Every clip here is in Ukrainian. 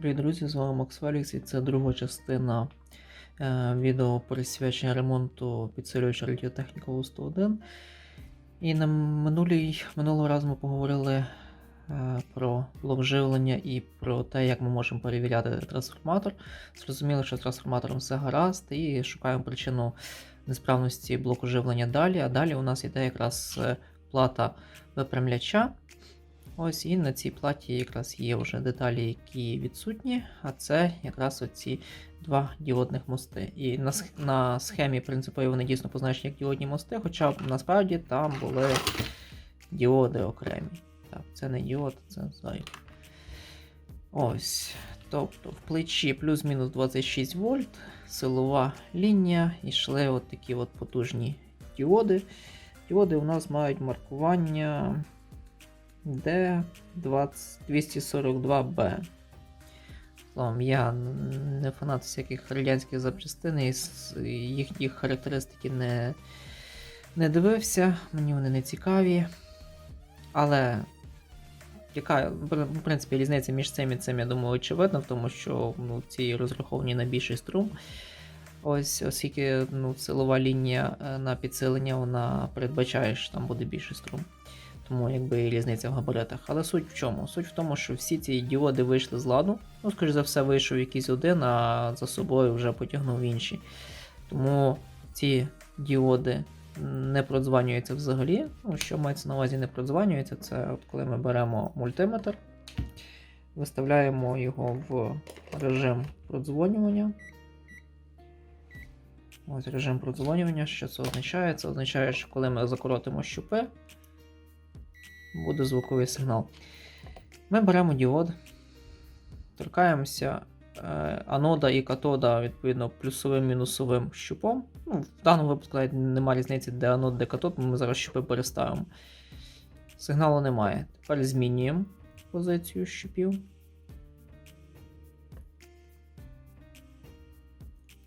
Привіт, друзі! З вами Макс Фелікс і це друга частина е, відео присвячення ремонту підсилювача радіотехніка У101. І на минулій, минулого разу ми поговорили е, про блок живлення і про те, як ми можемо перевіряти трансформатор. Зрозуміло, що з трансформатором все гаразд, і шукаємо причину несправності блоку живлення далі. А далі у нас йде якраз е, плата випрямляча. Ось і на цій платі якраз є вже деталі, які відсутні, а це якраз оці два діодних мости. І на, на схемі принципові вони дійсно позначені як діодні мости, хоча насправді там були діоди окремі. Так, це не діод, це зайве. Ось. Тобто в плечі плюс-мінус 26 вольт, силова лінія, йшли от такі от потужні діоди. Діоди у нас мають маркування D242B. Словом, я не фанат всяких радянських запчастин і їхніх характеристики не, не дивився, мені вони не цікаві. Але яка, в принципі, різниця між цим і цим, я думаю, очевидна, в тому що ну, ці розраховані на більший струм. Ось, оскільки ну, силова лінія е, на підсилення вона передбачає, що там буде більший струм. Тому якби і різниця в габаритах. Але суть в чому? Суть в тому, що всі ці діоди вийшли з ладу. Ну, скоріш за все, вийшов якийсь один, а за собою вже потягнув інші. Тому ці діоди не продзванюються взагалі. Ну, що мається на увазі не продзванюється, це от коли ми беремо мультиметр, виставляємо його в режим продзвонювання. Ось режим продзвонювання. Що це означає? Це означає, що коли ми закоротимо щупи, буде звуковий сигнал. Ми беремо діод, торкаємося е, анода і катода відповідно плюсовим мінусовим щупом. Ну, в даному випадку навіть немає різниці, де анод, де катод, ми зараз щупи переставимо. Сигналу немає. Тепер змінюємо позицію щупів.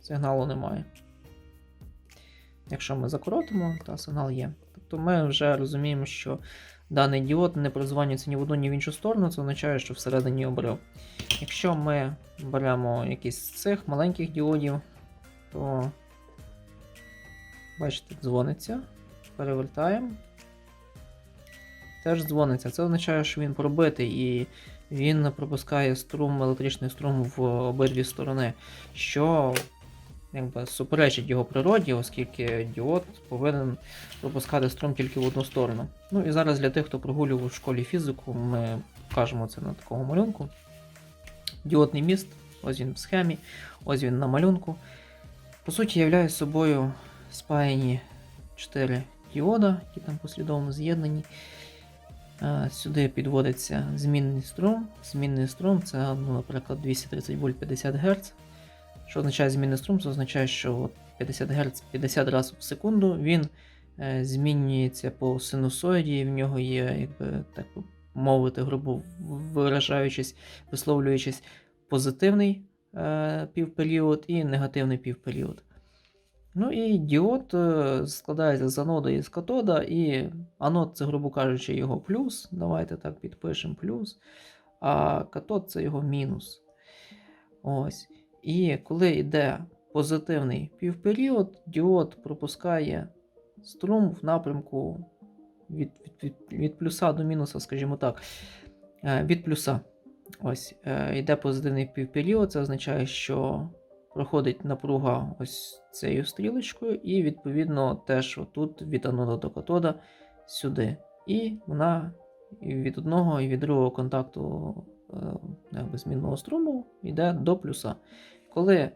Сигналу немає. Якщо ми закоротимо, то сигнал є. Тобто ми вже розуміємо, що даний діод не прозванюється ні в одну, ні в іншу сторону, це означає, що всередині обрив. Якщо ми беремо якийсь з цих маленьких діодів, то бачите, дзвониться, перевертаємо. Теж дзвониться. Це означає, що він пробитий і він пропускає струм, електричний струм в обидві сторони, що якби суперечить його природі, оскільки діод повинен пропускати струм тільки в одну сторону. Ну і зараз для тих, хто прогулював у школі фізику, ми покажемо це на такому малюнку. Діодний міст, ось він в схемі, ось він на малюнку. По суті, являє собою спаяні 4 діода, які там послідовно з'єднані. Сюди підводиться змінний струм. Змінний струм це, ну, наприклад, 230 вольт 50 Гц. Що означає змінний струм? Це означає, що 50 Гц 50 разів в секунду він е, змінюється по синусоїді, в нього є, якби так мовити, грубо виражаючись, висловлюючись, позитивний е, півперіод і негативний півперіод. Ну і діод е, складається з анода і з катода, і анод це, грубо кажучи, його плюс. Давайте так підпишемо плюс. А катод це його мінус. Ось. І коли йде позитивний півперіод, діод пропускає струм в напрямку від, від, від, від плюса до мінуса, скажімо так. Е, Від плюса. Ось, е, йде позитивний півперіод, це означає, що проходить напруга ось цією стрілочкою, і відповідно теж отут від анода до катода сюди. І вона від одного і від другого контакту е, змінного струму йде до плюса. Коли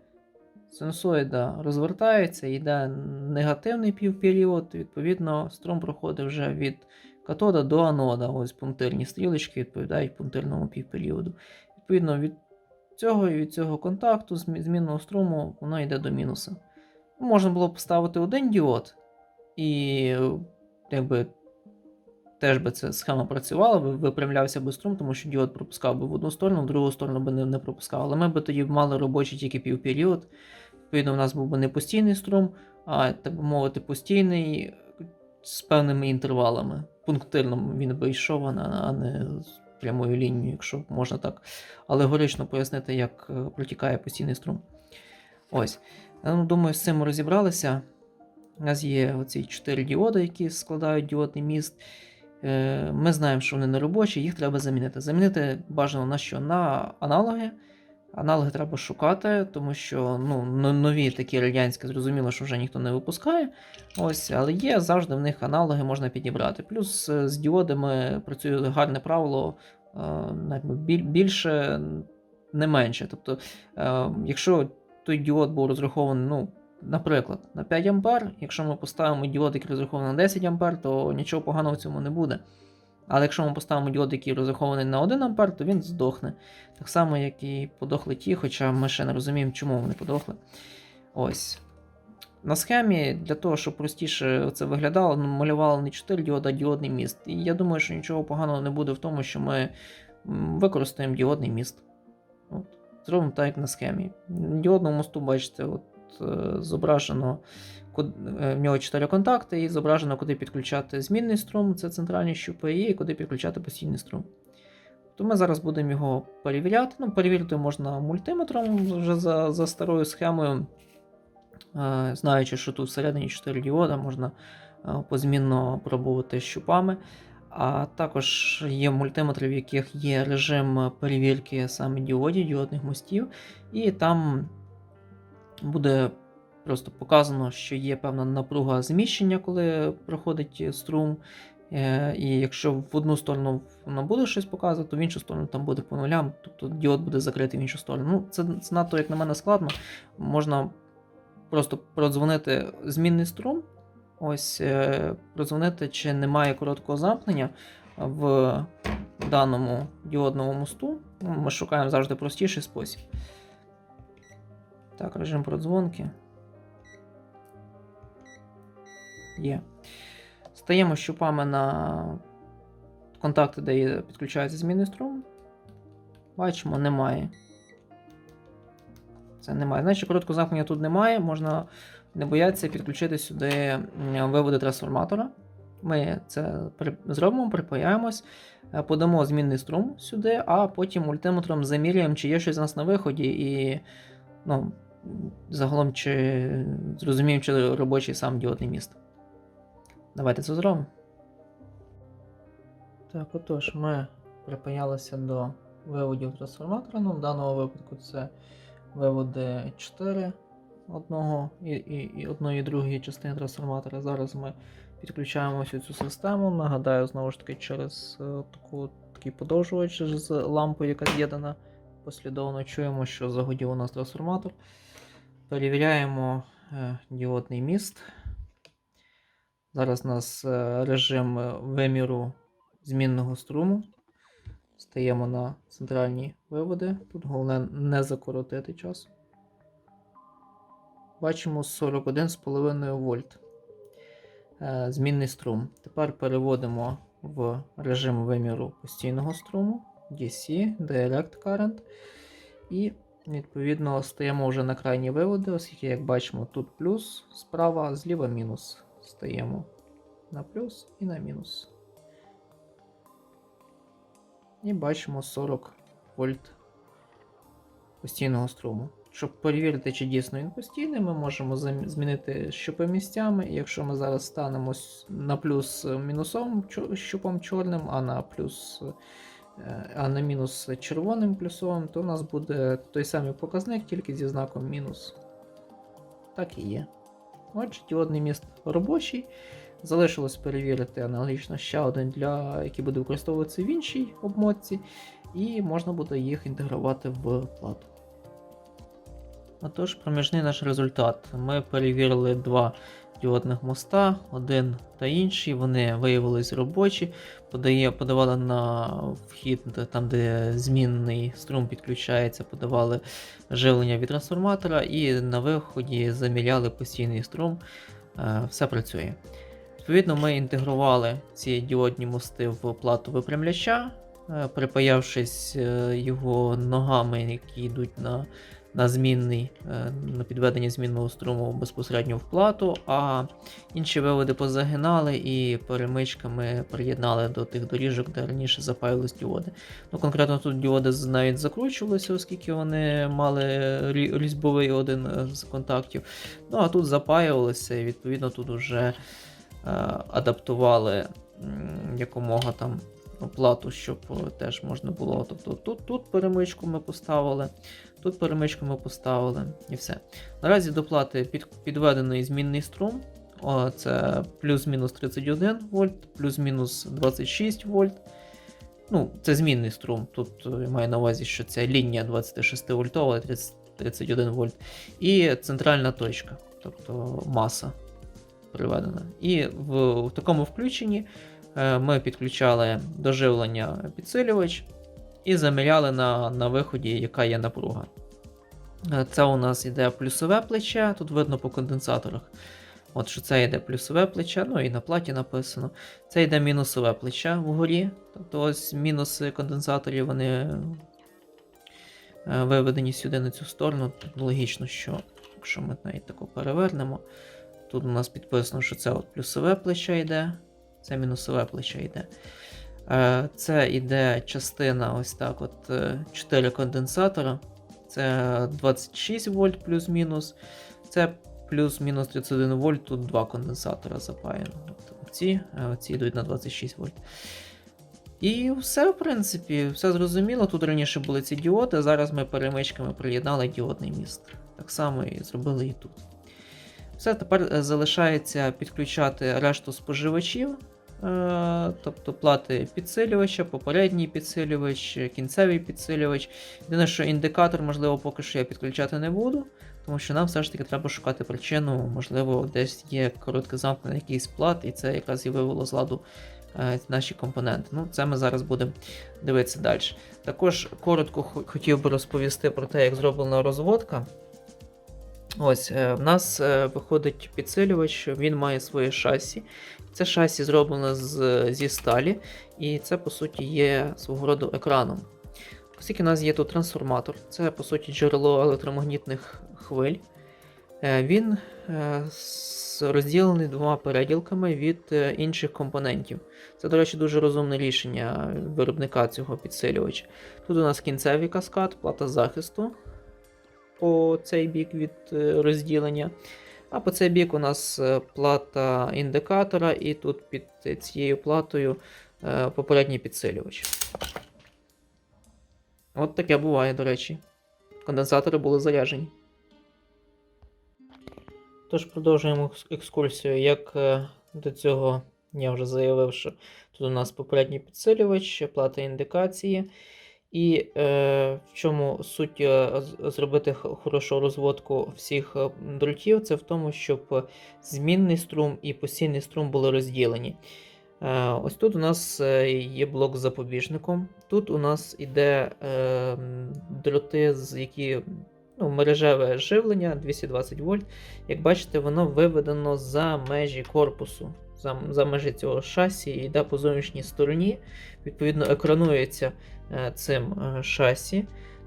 синусоїда розвертається, йде негативний півперіод, відповідно, струм проходить вже від катода до анода. Ось пунктирні стрілочки відповідають пунктирному півперіоду. Відповідно, від цього і від цього контакту змінного струму воно йде до мінуса. Можна було б поставити один діод, і якби теж би ця схема працювала, би випрямлявся би струм, тому що діод пропускав би в одну сторону, в другу сторону би не, не пропускав. Але ми б тоді мали робочий тільки півперіод. Відповідно, у нас був би не постійний струм, а так би мовити, постійний з певними інтервалами. Пунктирно він би йшов, а не- не прямою лінією, якщо можна так алегорично пояснити, як е, протікає постійний струм. Ось. Ну, думаю, з цим ми розібралися. У нас є оці 4 діоди, які складають діодний міст. Е, Ми знаємо, що вони не робочі, їх треба замінити. Замінити бажано на що? На аналоги. Аналоги треба шукати, тому що ну, нові такі радянські, зрозуміло, що вже ніхто не випускає. Ось, але є завжди в них аналоги можна підібрати. Плюс е, з діодами працює гарне правило е, більше, не менше. Тобто, якщо той діод був розрахований, ну, наприклад, на 5 ампер, якщо ми поставимо діод, який розрахований на 10 ампер, то нічого поганого в цьому не буде. Але якщо ми поставимо діод, який розрахований на 1 ампер, то він здохне. Так само, як і подохли ті, хоча ми ще не розуміємо, чому вони подохли. Ось. На схемі для того, щоб простіше це виглядало, малювали не 4 діода, а діодний міст. І я думаю, що нічого поганого не буде в тому, що ми використаємо діодний міст. От. Зробимо так, як на схемі. Діодному мосту, бачите, от, е, зображено е, в нього 4 контакти, і зображено, куди підключати змінний струм, це центральні щупи, і куди підключати постійний струм. То ми зараз будемо його перевіряти. Ну, перевірити можна мультиметром вже за, за старою схемою. Е, Знаючи, що тут всередині 4 діода, можна позмінно пробувати щупами. А також є мультиметри, в яких є режим перевірки саме діодів, діодних мостів, і там буде просто показано, що є певна напруга зміщення, коли проходить струм. Е, І якщо в одну сторону воно буде щось показувати, то в іншу сторону там буде по нулям, тобто діод буде закритий в іншу сторону. Ну, це, це надто, як на мене, складно. Можна просто продзвонити змінний струм. Ось е, продзвонити, чи немає короткого замкнення в даному діодному мосту. Ну, Ми шукаємо завжди простіший спосіб. Так, режим продзвонки. Є. Стаємо щупами на контакти, де підключається змінний струм. Бачимо, немає. Це немає. Значить, короткого замкнення тут немає. Можна не боятися підключити сюди виводи трансформатора. Ми це зробимо, припаяємось, е, подамо змінний струм сюди, а потім мультиметром заміряємо, чи є щось у нас на виході, і ну, загалом чи зрозуміємо, чи робочий сам діодний міст. Давайте це зробимо. Так, отож, ми припаялися до виводів трансформатора. Ну, в даному випадку це виводи 4 одного і, і, і одної і другої частини трансформатора. Зараз ми підключаємо всю цю систему. Нагадаю, знову ж таки, через е, таку, такий подовжувач з лампою, яка з'єднана послідовно. Чуємо, що загодів у нас трансформатор. Перевіряємо е, діодний міст. Зараз у нас е, режим е, виміру змінного струму. Стаємо на центральні виводи. Тут головне не закоротити час. Бачимо 41,5 вольт. Змінний струм. Тепер переводимо в режим виміру постійного струму DC, Direct Current. І відповідно стаємо вже на крайні виводи, оскільки, як бачимо, тут плюс справа, зліва мінус. Стаємо на плюс і на мінус. І бачимо 40 вольт постійного струму. Щоб перевірити, чи дійсно він постійний, ми можемо змінити щупи місцями. І якщо ми зараз станемо на плюс мінусовим щупом чорним, а на плюс а на мінус червоним плюсовим, то у нас буде той самий показник, тільки зі знаком мінус. Так і є. Отже, діодний міст робочий. Залишилось перевірити аналогічно ще один, для, який буде використовуватися в іншій обмотці, і можна буде їх інтегрувати в плату. Отож, проміжний наш результат. Ми перевірили два діодних моста, один та інший. Вони виявились робочі, подає, подавали на вхід, там, де змінний струм підключається, подавали живлення від трансформатора, і на виході заміряли постійний струм. Е, Все працює. Відповідно, ми інтегрували ці діодні мости в плату випрямляча, е, припаявшись е, його ногами, які йдуть на на змінний, е, на підведення змінного струму безпосередньо в плату, а інші виводи позагинали і перемичками приєднали до тих доріжок, де раніше запаювались діоди. Ну, конкретно тут діоди навіть закручувалися, оскільки вони мали різьбовий один е, з контактів. Ну а тут запаювалися, і відповідно тут вже е, адаптували якомога там плату, щоб теж можна було. Тобто тут, тут перемичку ми поставили, тут перемичку ми поставили і все. Наразі до плати під, підведений змінний струм. О, це плюс-мінус 31 вольт, плюс-мінус 26 вольт. Ну, це змінний струм. Тут е, маю на увазі, що це лінія 26 вольтова, 30 31 вольт. І центральна точка, тобто маса приведена. І в, в такому включенні е, ми підключали до живлення підсилювач і заміряли на, на виході, яка є напруга. Е, Це у нас йде плюсове плече, тут видно по конденсаторах. От що це йде плюсове плече, ну і на платі написано. Це йде мінусове плече вгорі. Тобто ось мінуси конденсаторів вони е, виведені сюди на цю сторону. Тут логічно, що якщо ми навіть тако перевернемо, тут у нас підписано, що це от плюсове плече йде, це мінусове плече йде. Е, Це йде частина ось так: от 4 конденсатора. Це 26 вольт плюс-мінус. Це плюс-мінус 31 вольт, тут два конденсатора запаяно. Ці, ці йдуть на 26 вольт. І все, в принципі, все зрозуміло. Тут раніше були ці діоди, зараз ми перемичками приєднали діодний міст. Так само і зробили і тут. Все, тепер е, залишається підключати решту споживачів, е, тобто плати підсилювача, попередній підсилювач, кінцевий підсилювач. Єдине, що індикатор, можливо, поки що я підключати не буду, тому що нам все ж таки треба шукати причину, можливо, десь є коротке замкнений якийсь плат, і це якраз і вивело з ладу е, наші компоненти. Ну, це ми зараз будемо дивитися далі. Також коротко хотів би розповісти про те, як зроблена розводка. Ось, е, в нас е, виходить підсилювач, він має своє шасі. Це шасі зроблено з, зі сталі, і це, по суті, є свого роду екраном. Оскільки у нас є тут трансформатор, це по суті джерело електромагнітних хвиль. Е, Він розділений двома переділками від інших компонентів. Це, до речі, дуже розумне рішення виробника цього підсилювача. Тут у нас кінцевий каскад, плата захисту по цей бік від е, розділення. А по цей бік у нас е, плата індикатора, і тут під цією платою е, попередній підсилювач. От таке буває, до речі. Конденсатори були заряджені. Тож продовжуємо екскурсію. Як до цього я вже заявив, що тут у нас попередній підсилювач, плата індикації. І е, в чому суть е, зробити хорошу розводку всіх е, дротів, це в тому, щоб змінний струм і постійний струм були розділені. Е, ось тут у нас е, є блок з запобіжником. Тут у нас іде е, дроти, з які ну, мережеве живлення 220 вольт. Як бачите, воно виведено за межі корпусу, за, за межі цього шасі і йде по зовнішній стороні. Відповідно, екранується е, цим е, шасі.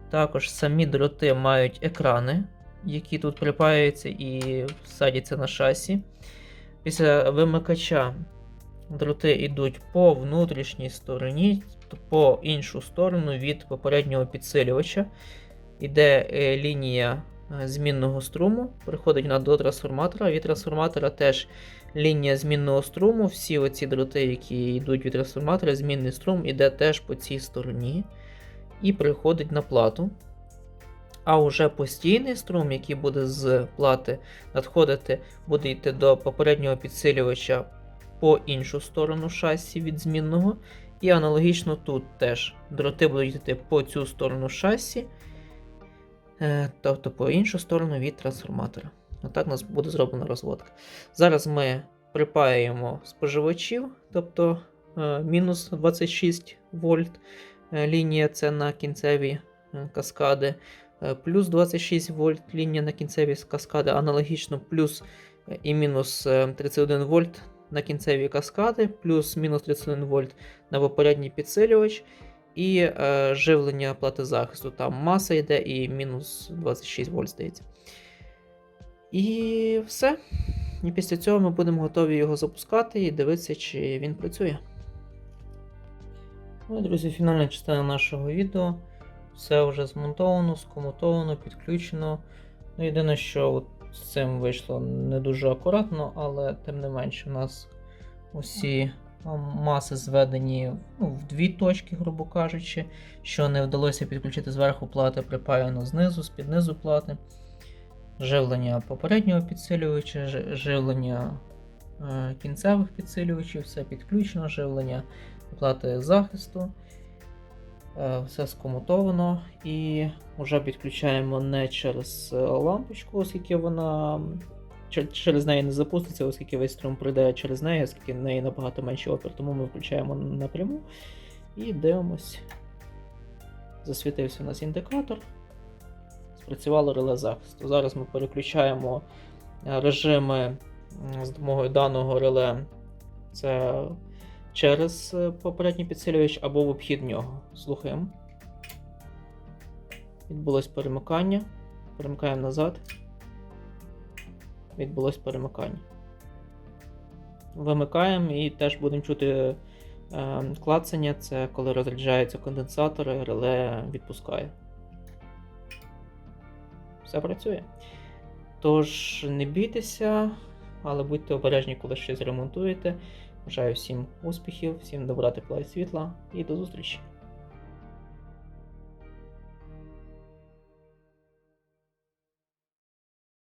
Також самі дроти мають екрани, які тут припаються і садяться на шасі. Після вимикача дроти йдуть по внутрішній стороні, по іншу сторону від попереднього підсилювача. Іде е, лінія змінного струму, приходить вона до трансформатора. Від трансформатора теж лінія змінного струму. Всі оці дроти, які йдуть від трансформатора, змінний струм іде теж по цій стороні і приходить на плату. А уже постійний струм, який буде з плати надходити, буде йти до попереднього підсилювача по іншу сторону шасі від змінного. І аналогічно тут теж дроти будуть йти по цю сторону шасі, е, тобто по іншу сторону від трансформатора. Отак у нас буде зроблена розводка. Зараз ми припаюємо споживачів, тобто е, мінус 26 вольт. е, Лінія це на кінцеві е, каскади, е, плюс 26 вольт лінія на кінцеві каскади, аналогічно плюс е, і мінус е, 31 вольт на кінцеві каскади, плюс мінус 31 вольт на попередній підсилювач. І е, живлення плати захисту. Там маса йде і мінус 26 вольт, здається. І все. І після цього ми будемо готові його запускати і дивитися, чи він працює. Ну друзі, фінальна частина нашого відео. Все вже змонтовано, скомутовано, підключено. Ну, єдине, що от з цим вийшло не дуже акуратно, але тим не менше, у нас усі маси зведені ну, в дві точки, грубо кажучи, що не вдалося підключити зверху плати, припаяно знизу, з під низу плати. Живлення попереднього підсилювача, живлення е, кінцевих підсилювачів, все підключено, живлення плати захисту. Е, Все скомутовано і вже підключаємо не через е, лампочку, оскільки вона через неї не запуститься, оскільки весь струм прийде через неї, оскільки в неї набагато менший опір, тому ми включаємо напряму і дивимось. Засвітився у нас індикатор. Спрацювало реле захисту. Зараз ми переключаємо е, режими з допомогою даного реле. Це через е, попередній підсилювач або в обхід нього. Слухаємо. Відбулось перемикання. Перемикаємо назад. Відбулось перемикання. Вимикаємо і теж будемо чути е, клацання. Це коли розряджаються конденсатори, реле відпускає. Все працює. Тож не бійтеся, але будьте обережні, коли щось ремонтуєте. Бажаю всім успіхів, всім добра тепла і світла і до зустрічі!